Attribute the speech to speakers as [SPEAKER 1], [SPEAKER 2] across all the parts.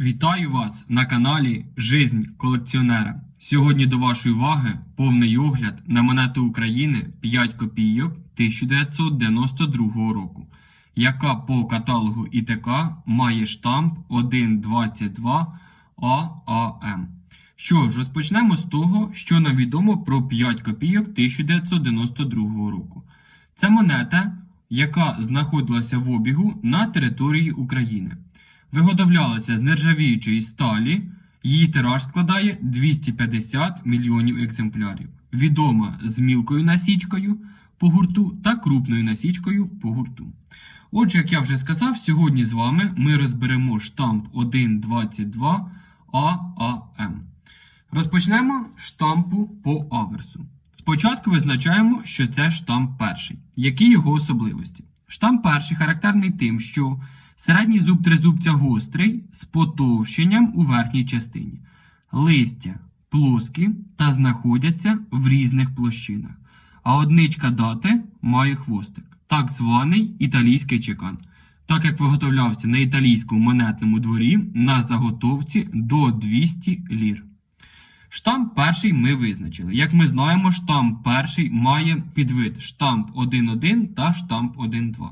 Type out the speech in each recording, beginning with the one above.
[SPEAKER 1] Вітаю вас на каналі Жизнь колекціонера. Сьогодні до вашої уваги повний огляд на монету України 5 копійок 1992 року, яка по каталогу ІТК має штамп 122 ААМ. Що ж, розпочнемо з того, що нам відомо про 5 копійок 1992 року. Це монета, яка знаходилася в обігу на території України. Виготовлялася з нержавіючої сталі. Її тираж складає 250 мільйонів екземплярів. Відома з мілкою насічкою по гурту та крупною насічкою по гурту. Отже, як я вже сказав, сьогодні з вами ми розберемо штамп 122 ААМ. Розпочнемо штампу по аверсу. Спочатку визначаємо, що це штамп перший. Які його особливості? Штамп перший характерний тим, що середній зуб тризубця гострий з потовщенням у верхній частині. Листя плоскі та знаходяться в різних площинах. А одничка дати має хвостик, так званий італійський чекан, так як виготовлявся на італійському монетному дворі на заготовці до 200 лір. Штамп перший ми визначили. Як ми знаємо, штамп перший має підвид штамп 1.1 та штамп 1.2.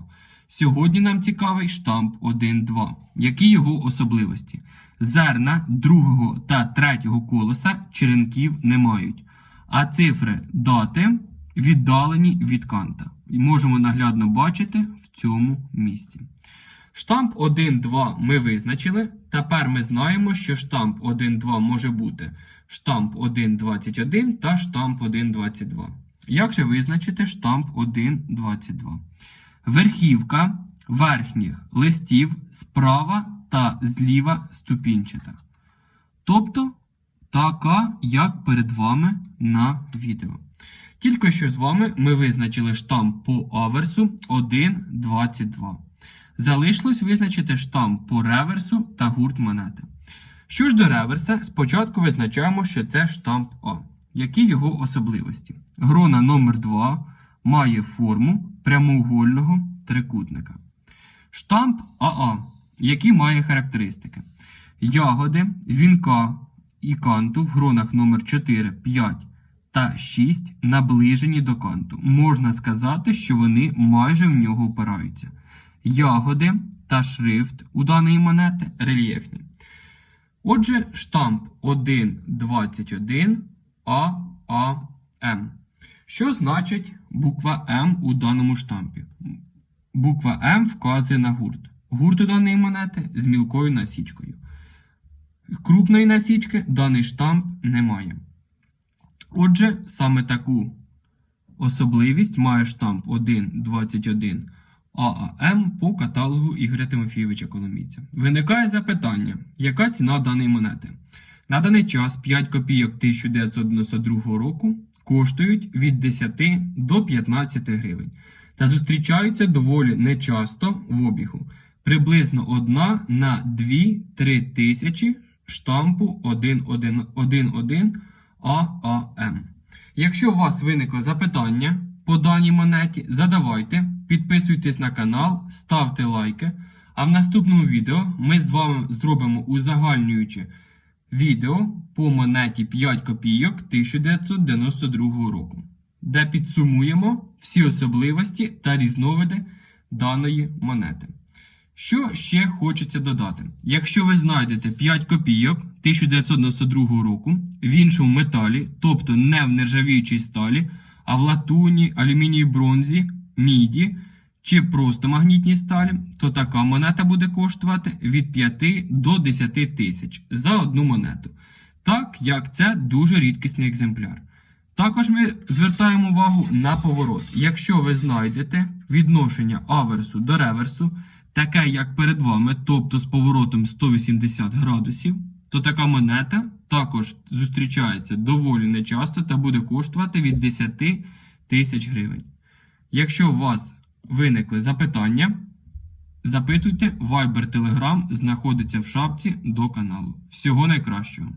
[SPEAKER 1] Сьогодні нам цікавий штамп 1.2. Які його особливості? Зерна другого та третього колеса черенків не мають, а цифри дати віддалені від канта. І можемо наглядно бачити в цьому місці. Штамп 1.2 ми визначили. Тепер ми знаємо, що штамп 1.2 може бути штамп 1.21 та штамп 1.22. Як же визначити штамп 1.22? Верхівка верхніх листів справа та зліва ступінчата. Тобто така, як перед вами на відео. Тільки що з вами ми визначили штамп по аверсу 1.22. Залишилось визначити штамп по реверсу та гурт монети. Що ж до реверса, спочатку визначаємо, що це штамп А. Які його особливості? Грона номер 2 має форму прямоугольного трикутника. Штамп АА, який має характеристики. Ягоди, вінка і канту в гронах номер 4, 5 та 6 наближені до канту. Можна сказати, що вони майже в нього опираються. Ягоди та шрифт у даної монети рельєфні. Отже, штамп 1.21 ААМ. Що значить буква М у даному штампі? Буква М вказує на гурт. Гурт у даної монети з мілкою насічкою. Крупної насічки даний штамп не має. Отже, саме таку особливість має штамп 1.21 ААМ по каталогу Ігоря Тимофійовича Коломійця. Виникає запитання, яка ціна даної монети? На даний час 5 копійок 1992 року коштують від 10 до 15 гривень та зустрічаються доволі нечасто в обігу. Приблизно одна на 2-3 тисячі штампу 1.1 ААМ. Якщо у вас виникли запитання по даній монеті, задавайте, підписуйтесь на канал, ставте лайки. А в наступному відео ми з вами зробимо узагальнююче відео по монеті 5 копійок 1992 року, де підсумуємо всі особливості та різновиди даної монети. Що ще хочеться додати? Якщо ви знайдете 5 копійок 1992 року в іншому металі, тобто не в нержавіючій сталі, а в латуні, алюмінії бронзі, міді чи просто магнітній сталі, то така монета буде коштувати від 5 до 10 тисяч за одну монету. Так як це дуже рідкісний екземпляр. Також ми звертаємо увагу на поворот. Якщо ви знайдете відношення аверсу до реверсу, таке як перед вами, тобто з поворотом 180 градусів, то така монета також зустрічається доволі нечасто та буде коштувати від 10 тисяч гривень. Якщо у вас виникли запитання, запитуйте, Viber Telegram знаходиться в шапці до каналу. Всього найкращого!